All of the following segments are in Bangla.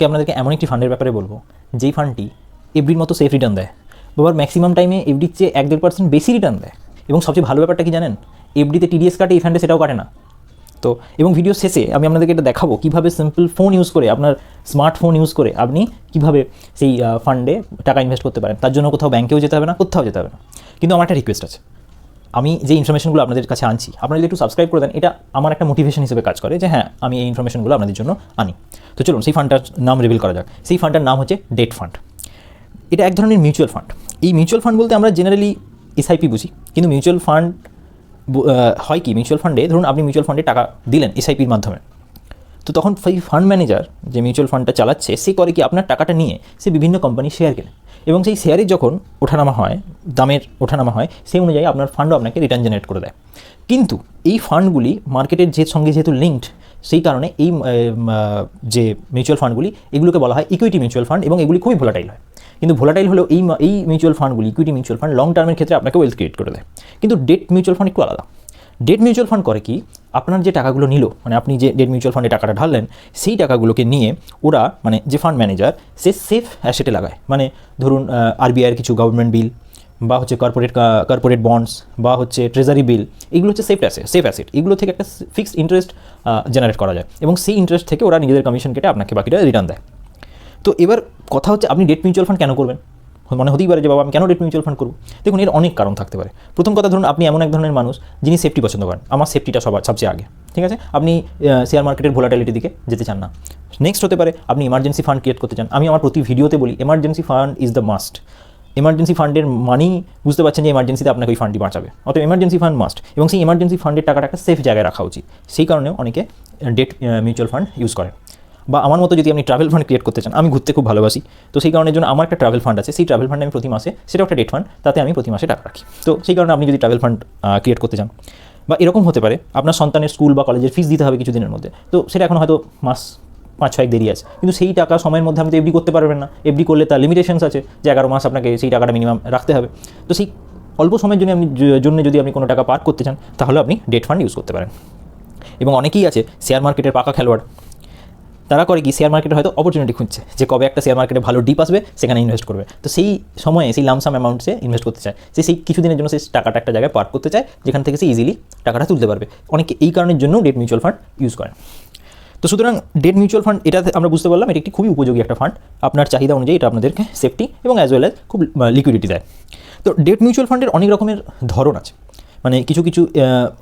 আজকে আপনাদেরকে এমন একটি ফান্ডের ব্যাপারে বলব, যেই ফান্ডটি এফডির মতো সেফ রিটার্ন দেয়। বাবার ম্যাক্সিমাম টাইমে এফডির চেয়ে এক দেড় পার্সেন্ট বেশি রিটার্ন দেয়। এবং সবচেয়ে ভালো ব্যাপারটা কি জানেন? এফডিতে টিডিএস কাটে এই ফান্ডে সেটাও কাটে না। তো, এবং ভিডিও শেষে আমি আপনাদেরকে এটা দেখাবো, কীভাবে সিম্পল ফোন ইউজ করে, আপনার স্মার্টফোন ইউজ করে আপনি কীভাবে সেই ফান্ডে টাকা ইনভেস্ট করতে পারেন। তার জন্য কোথাও ব্যাংকেও যেতে হবে না, কোথাও যেতে হবে না। কিন্তু আমার একটা রিকোয়েস্ট আছে। আমি যে ইনফরমেশনগুলো আপনাদের কাছে আনছি, আপনারা যদি একটু সাবস্ক্রাইব করে দেন, এটা আমার একটা মোটিভেশন হিসেবে কাজ করে যে হ্যাঁ আমি এই ইনফরমেশনগুলো আপনাদের জন্য আনি। তো চলুন, সেই ফান্ডটার নাম রিভিল করা যাক। সেই ফান্ডটার নাম হচ্ছে ডেট ফান্ড এটা এক ধরনের মিউচুয়াল ফান্ড এই মিউচুয়াল ফান্ড বলতে আমরা জেনারেলি এসআইপি বুঝি, কিন্তু মিউচুয়াল ফান্ড হয় কি? মিউচুয়াল ফান্ডে ধরুন আপনি মিউচুয়াল ফান্ডে টাকা দিলেন এসআইপির মাধ্যমে। তো তখন সেই ফান্ড ম্যানেজার যে মিউচুয়াল ফান্ডটা চালাচ্ছে, সে করে কি আপনার টাকাটা নিয়ে সে বিভিন্ন কোম্পানির শেয়ার কেনে। এবং সেই শেয়ারের যখন ওঠানামা হয়, দামের ওঠানামা হয়, সেই অনুযায়ী আপনার ফান্ডও আপনাকে রিটার্ন জেনারেট করে দেয়। কিন্তু এই ফান্ডগুলি মার্কেটের যে সঙ্গে যেহেতু লিঙ্কড সেই কারণে এই যে মিউচুয়াল ফান্ডগুলি এগুলোকে বলা হয় ইকুইটি মিউচুয়াল ফান্ড এবং এগুলি খুবই ভোলাটাইল হয়। কিন্তু ভোলাটাইল হলেও এই এই মিউচুয়াল ফান্ডগুলি ইকুইটি মিউচুয়াল ফান্ড লং টার্মের ক্ষেত্রে আপনাকে ওয়েলথ ক্রিয়েট করে দেয়। কিন্তু ডেট মিউচুয়াল ফান্ড একটু আলাদা। ডেট মিউচুয়াল ফান্ড করে কি, আপনার যে টাকাগুলো নিল মানে আপনি যে ডেট মিউচুয়াল ফান্ডে টাকাটা ঢাললেন, সেই টাকাগুলোকে নিয়ে ওরা মানে যে ফান্ড ম্যানেজার সে সেফ অ্যাসেটে লাগায়। মানে ধরুন আরবিআইয়ের কিছু গভর্নমেন্ট বিল বা হচ্ছে কর্পোরেট কর্পোরেট বন্ডস বা হচ্ছে ট্রেজারি বিল এগুলো হচ্ছে সেফ অ্যাসেট সেফ অ্যাসেট এগুলো থেকে একটা ফিক্সড ইন্টারেস্ট জেনারেট করা যায়। এবং সেই ইন্টারেস্ট থেকে ওরা নিজেদের কমিশন কেটে আপনাকে বাকিটা রিটার্ন দেয়। তো এবার কথা হচ্ছে, আপনি ডেট মিউচুয়াল ফান্ড কেন করবেন? মনে হতেই পারে যে, বাবা, আমি কেন ডেট মিউচুয়াল ফান্ড করব? দেখুন, এর অনেক কারণ থাকতে পারে। প্রথম কথা, ধরুন, আপনি এমন এক ধরনের মানুষ যিনি সেফটি পছন্দ করেন। আমার সেফটিটা সবার সবচেয়ে আগে, ঠিক আছে? আপনি শেয়ার মার্কেটের ভোলাটালিটির দিকে যেতে চান না। নেক্সট হতে পারে, আপনি ইমার্জেন্সি ফান্ড ক্রিয়েট করতে চান। আমি আমার প্রতি ভিডিওতে বলি emergency fund is the must emergency ফান্ডের মানি বুঝতে পারছেন যে এমার্জেন্সিতে আপনাকে ওই ফান্ডটি বাঁচাবে। অতএব এমার্জেন্সি ফান্ড মাস্ট এবং সেই এমার্জেন্সি ফান্ডের টাকাটা একটা সেফ জায়গায় রাখা উচিত। সেই কারণেও অনেকে ডেট মিউচুয়াল ফান্ড ইউজ করে বা আমার মতো যদি আপনি ট্রাভেল ফান্ড ক্রিয়েট করতে চান, আমি ঘুরতে খুব ভালোবাসি। তো সেই কারণের জন্য আমার একটা ট্রাভেল ফান্ড আছে, সেই ট্রাভেল ফান্ডে আমি প্রতি মাসে সেটা একটা ডেট ফান্ড তাতে আমি প্রতি মাসে টাকা রাখি। তো সেই কারণে আপনি যদি ট্রাভেল ফান্ড ক্রিয়েট করতে চান, বা এরকম হতে পারে, আপনার সন্তানের স্কুল বা কলেজের ফিস দিতে হবে কিছুদিনের মধ্যে। তো সেটা এখন হয়তো মাস পাঁচ ছয়েক দেরি আছে, কিন্তু সেই টাকা সময়ের মধ্যে আপনি তো এফডি করতে পারবেন না। এফডি করলে তার লিমিটেশনস আছে যে এগারো মাস আপনাকে সেই টাকাটা মিনিমাম রাখতে হবে। তো সেই অল্প সময়ের জন্য আপনি জন্য যদি আপনি কোনো টাকা পার্ক করতে চান, তাহলে আপনি ডেট ফান্ড ইউজ করতে পারেন। এবং অনেকেই আছে শেয়ার মার্কেটের পাকা খেলোয়াড় তারা করে কি শেয়ার মার্কেটে হয়তো অপরচুনিটি খুঁজছে যে কবে একটা শেয়ার মার্কেটে ভালো ডিপ আসবে, সেখানে ইনভেস্ট করবে। তো সেই সময়ে সেই লামসাম অ্যামাউন্টসে ইনভেস্ট করতে চায়। সে সেই কিছুদিনের জন্য সেই টাকাটা একটা জায়গায় পার্ক করতে চায়, যেখান থেকে সে ইজিলি টাকাটা তুলতে পারবে। অনেকে এই কারণের জন্য ডেট মিউচুয়াল ফান্ড ইউজ করেন তো সুতরাং ডেট মিউচুয়াল ফান্ড এটা আমরা বুঝতে পারলাম এটা একটি খুবই উপযোগী একটা ফান্ড আপনার চাহিদা অনুযায়ী এটা আপনাদেরকে সেফটি এবং অ্যাজ ওয়েল অ্যাজ খুব লিকুইডিটি দেয়। তো ডেট মিউচুয়াল ফান্ডের অনেক রকমের ধরন আছে। মানে কিছু কিছু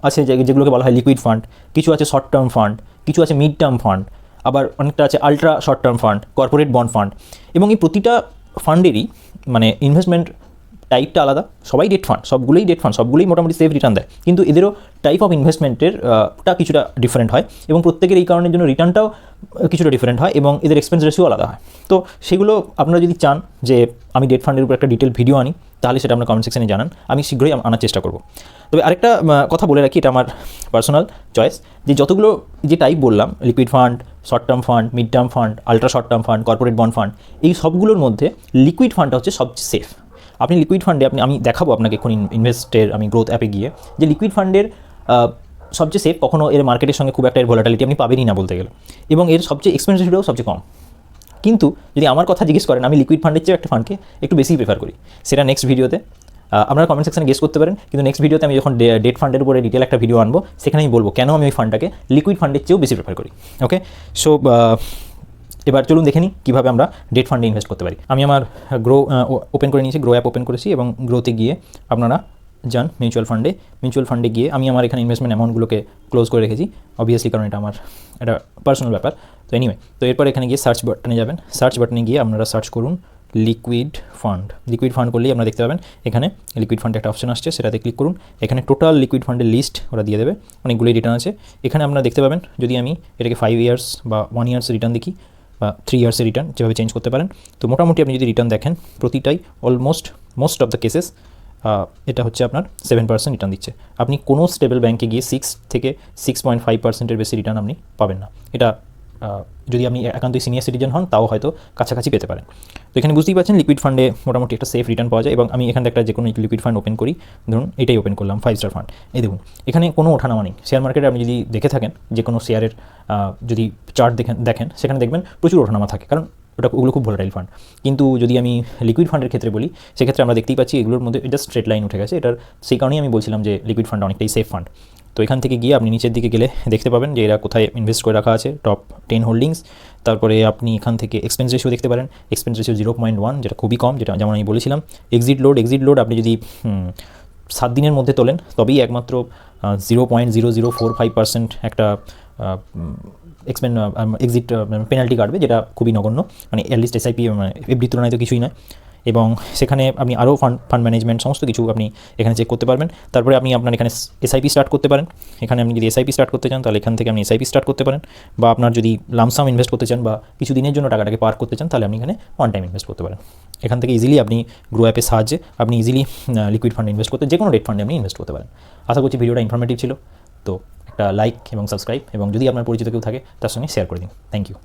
আছে যেগুলোকে বলা হয় লিকুইড ফান্ড কিছু আছে শর্ট টার্ম ফান্ড কিছু আছে মিড টার্ম ফান্ড আবার অনেকটা আছে ultra short term fund corporate bond fund এবং এই প্রতিটা ফান্ডেরই মানে ইনভেস্টমেন্ট টাইপটা আলাদা, সবাই ডেট ফান্ড সবগুলোই ডেট ফান্ড সবগুলোই মোটামুটি সেফ রিটার্ন দেয়। কিন্তু এদেরও টাইপ অফ ইনভেস্টমেন্টের টা কিছুটা ডিফারেন্ট হয় এবং প্রত্যেকের এই কারণের জন্য রিটার্নটাও কিছুটা ডিফারেন্ট হয় এবং এদের এক্সপেন্স রেশিও আলাদা হয়। তো সেগুলো আপনারা যদি চান যে আমি ডেট ফান্ডের উপর একটা ডিটেল ভিডিও আনি, তাহলে সেটা আপনার কমেন্ট সেকশনে জানান, আমি শীঘ্রই আনার চেষ্টা করব। তবে আরেকটা কথা বলে রাখি, এটা আমার পার্সোনাল চয়েস যে যতগুলো যে টাইপ বললাম liquid fund short term fund mid term fund ultra short term fund corporate bond fund এই সবগুলোর মধ্যে লিকুইড ফান্ডটা হচ্ছে সবচেয়ে সেফ আপনি লিকুইড ফান্ডে আপনি, আমি দেখাবো আপনাকে এখন ইনভেস্টের আমি গ্রোথ অ্যাপে গিয়ে, যে লিকুইড ফান্ডের সবচেয়ে সেফ কখনো এর মার্কেটের সঙ্গে খুব একটা এর ভোলাটালিটি আপনি পাবেনই না বলতে গেলে। এবং এর সবচেয়ে এক্সপেন্সিভটাও সবচেয়ে কম। কিন্তু যদি আমার কথা জিজ্ঞেস করেন, আমি লিকুইড ফান্ডের চেয়ে একটা ফান্ডকে একটু বেশি প্রেফার করি। সেটা নেক্সট ভিডিওতে আপনারা কমেন্ট সেকশনে গেস করতে পারেন। কিন্তু নেক্সট ভিডিওতে আমি যখন ডেট ফান্ডের উপরে ডিটেল একটা ভিডিও আনব, সেখানে আমি বলব, কেন আমি ওই ফান্ডটাকে লিকুইড ফান্ডের চেয়েও বেশি প্রেফার করি? ওকে সো এবার চলুন দেখে নিই কীভাবে আমরা ডেট ফান্ডে ইনভেস্ট করতে পারি। আমি আমার গ্রো ওপেন করে নিয়েছি গ্রো অ্যাপ ওপেন করেছি এবং গ্রোতে গিয়ে আপনারা যান মিউচুয়াল ফান্ডে মিউচুয়াল ফান্ডে গিয়ে আমি আমার এখানে ইনভেস্টমেন্ট অ্যামাউন্টগুলোকে ক্লোজ করে রেখেছি। অবভিয়াসলি কারণ এটা আমার এটা পার্সোনাল ব্যাপার। তো এনিওয়ে তো এরপর এখানে গিয়ে সার্চ বাটনে যাবেন। সার্চ বাটনে গিয়ে আপনারা সার্চ করুন লিকুইড ফান্ড লিকুইড ফান্ড করলেই আপনারা দেখতে পাবেন এখানে লিকুইড ফান্ডে একটা অপশন আসছে, সেটাতে ক্লিক করুন। এখানে টোটাল লিকুইড ফান্ডের লিস্ট ওরা দিয়ে দেবে। অনেকগুলোই রিটার্ন আছে। এখানে আপনারা দেখতে পাবেন যদি আমি এটাকে ফাইভ ইয়ার্স বা ওয়ান ইয়ার্স রিটার্ন দেখি বা থ্রি ইয়ার্সের রিটার্ন যেভাবে চেঞ্জ করতে পারেন। তো মোটামুটি আপনি যদি রিটার্ন দেখেন, প্রতিটাই almost most of the cases এটা হচ্ছে আপনার সেভেন পার্সেন্ট রিটার্ন দিচ্ছে। আপনি কোনো স্টেবল ব্যাঙ্কে গিয়ে সিক্স থেকে সিক্স পয়েন্ট ফাইভ পার্সেন্টের বেশি রিটার্ন আপনি পাবেন না। এটা যদি আপনি একান্তই সিনিয়র সিটিজেন হন, তাও হয়তো কাছাকাছি পেতে পারেন। তো এখানে বুঝতেই পারছেন লিকুইড ফান্ডে মোটামুটি একটা সেফ রিটার্ন পাওয়া যায় এবং আমি এখান একটা যে কোনো লিকুইড ফান্ড ওপেন করি। ধরুন, এটাই ওপেন করলাম ফাইভ স্টার ফান্ড এই দেখুন, এখানে কোনো ওঠানামা নেই। শেয়ার মার্কেটে আপনি যদি দেখে থাকেন যে কোনো শেয়ারের যদি চার্ট দেখেন দেখেন, সেখানে দেখবেন প্রচুর ওঠানামা থাকে। কারণ ওটা ওগুলো খুব ভোলাটাইল ফান্ড কিন্তু যদি আমি লিকুইড ফান্ডের ক্ষেত্রে বলি, সেক্ষেত্রে আমরা দেখতেই পাচ্ছি এগুলোর মধ্যে এটা স্ট্রেট লাইন উঠে গেছে। এটার, সেই কারণেই আমি বলছিলাম যে লিকুইড ফান্ড অনেকটাই সেফ ফান্ড তো এখান থেকে গিয়ে আপনি নিচের দিকে গেলে দেখতে পাবেন যে এরা কোথায় ইনভেস্ট করে রাখা আছে টপ টেন হোল্ডিংস তারপরে আপনি এখান থেকে এক্সপেন্স রেশিও দেখতে পারেন। Expense ratio zero point one যেটা খুবই কম, যেটা যেমন আমি বলেছিলাম। এক্সিট লোড এক্সিট লোড আপনি যদি সাত দিনের মধ্যে তোলেন, তবেই একমাত্র zero point zero zero four five percent একটা এক্সপেন এক্সিট পেনাল্টি কাটবে, যেটা খুবই নগণ্য। মানে অ্যাটলিস্ট এসআইপি মানে এফডির তুলনায় তো কিছুই নয়। এবং সেখানে আপনি আরও ফান্ড ফান্ড ম্যানেজমেন্ট সমস্ত কিছু আপনি এখানে চেক করতে পারবেন। তারপরে আপনি আপনার এখানে এসআইপি স্টার্ট করতে পারেন। এখানে আপনি যদি এসআইপি স্টার্ট করতে চান, তাহলে এখান থেকে আপনি এসআইপি স্টার্ট করতে পারেন। বা আপনার যদি লামসাম ইনভেস্ট করতে চান বা কিছু দিনের জন্য টাকাটাকে পার করতে চান, তাহলে আপনি এখানে ওয়ান টাইম ইনভেস্ট করতে পারেন। এখান থেকে ইজিলি আপনি গ্রো অ্যাপের সাহায্যে আপনি ইজিলি লিকুইড ফান্ড ইনভেস্ট করতে যে কোনো ডেট ফান্ডে আপনি ইনভেস্ট করতে পারেন। আশা করছি ভিডিওটা ইনফরমেটিভ ছিল। তো একটা লাইক এবং সাবস্ক্রাইব এবং যদি আপনার পরিচিত কেউ থাকে, তার সঙ্গে শেয়ার করে দিন। Thank you